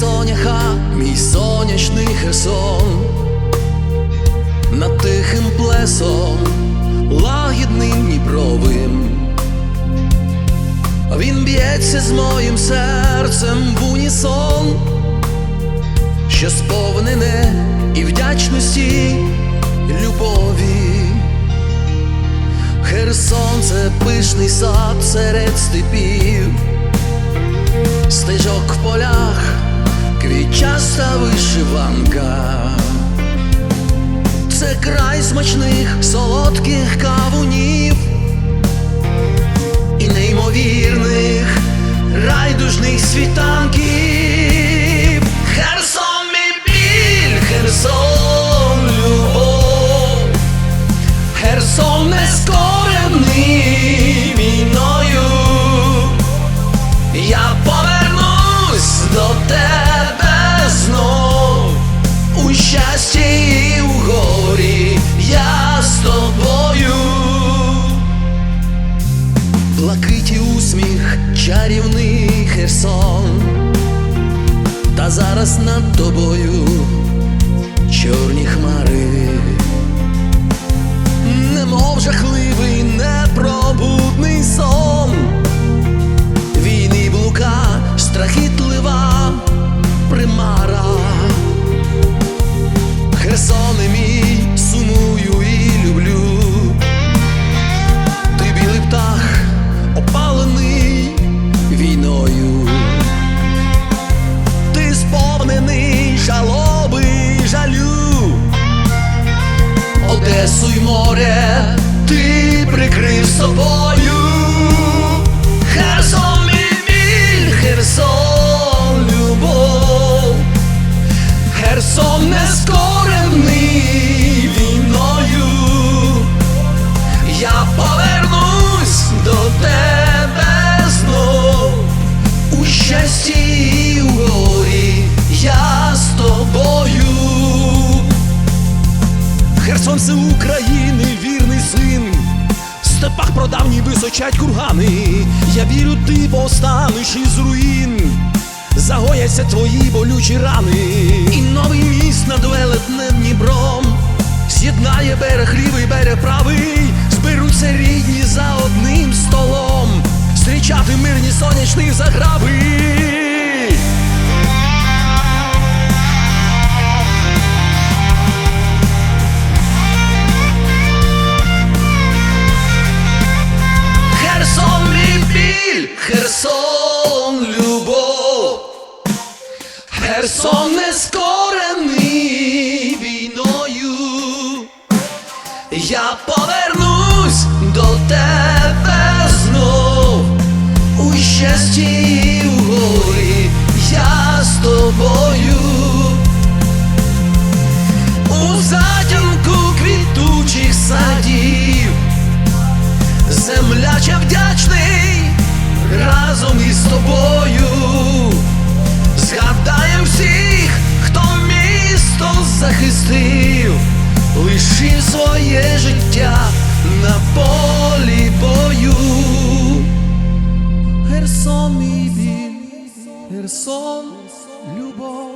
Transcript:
соняха, мій сонячний херсон, над тихим плесом, лагідним Дніпровим. Він б'ється з моїм серцем в унісон, що сповнене і вдячності любові. Херсон це пишний сад серед степів. Квітчаста вишиванка. Це край смачних солодких кавунів і неймовірних райдужних світанків. Херсон мій біль, Херсон любов, Херсон не скорений війною. Я щасті і у горі я з тобою. Блакиті усміх, чарівний Херсон, та зараз над тобою чорні хмари, немов жахливий непробудний сон, війни блука, страхітлива Одесу й море ти прикрив собою. Херсон мій біль, Херсон любов. Херсон не скорений війною. Я повернусь до тебе знов у щасті горі я з тобою. Херсон це прадавні височать кургани. Я вірю, ти повстанеш із руїн. Загояться твої болючі рани. І новий міст над велетнем Дніпром З'єднає берег лівий, берег правий, зберуться рідні за одним столом, зустрічати мирні сонячні заграби. Херсон не скорений війною. Я захистив, лишив своє життя на полі бою. Херсон мій біль, Херсон любов.